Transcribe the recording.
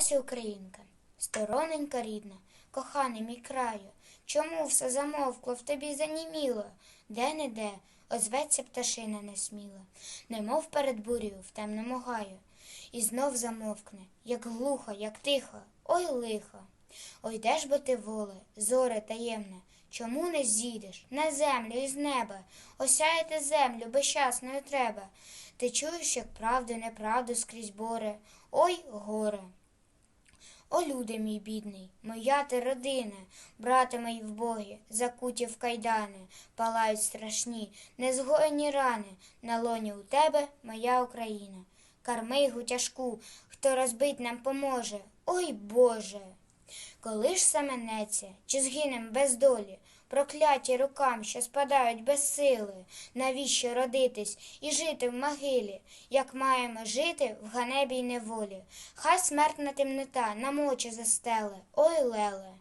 Леся Українка, стороненька рідна, коханий мій краю, чому все замовкло, в тобі заніміло? Де не де, озветься пташина несміла, немов перед бурею в темному гаю, і знов замовкне, як глухо, як тихо, ой лихо. Ой, де ж бо ти воле, зоре таємне, чому не зійдеш на землю із неба, осяяти землю безчасною треба. Ти чуєш, як правду, неправду скрізь боре, ой, горе. О, люди мій бідний, моя ти родина, брати мої вбогі, закуті в кайдани, палають страшні, незгоєні рани, на лоні у тебе моя Україна. Кармигу тяжку, хто розбить нам поможе, ой Боже. Коли ж саменеться, чи згинем без долі, прокляті рукам, що спадають без сили, навіщо родитись і жити в могилі, як маємо жити в ганебі й неволі? Хай смертна темнота нам очі застеле, ой леле.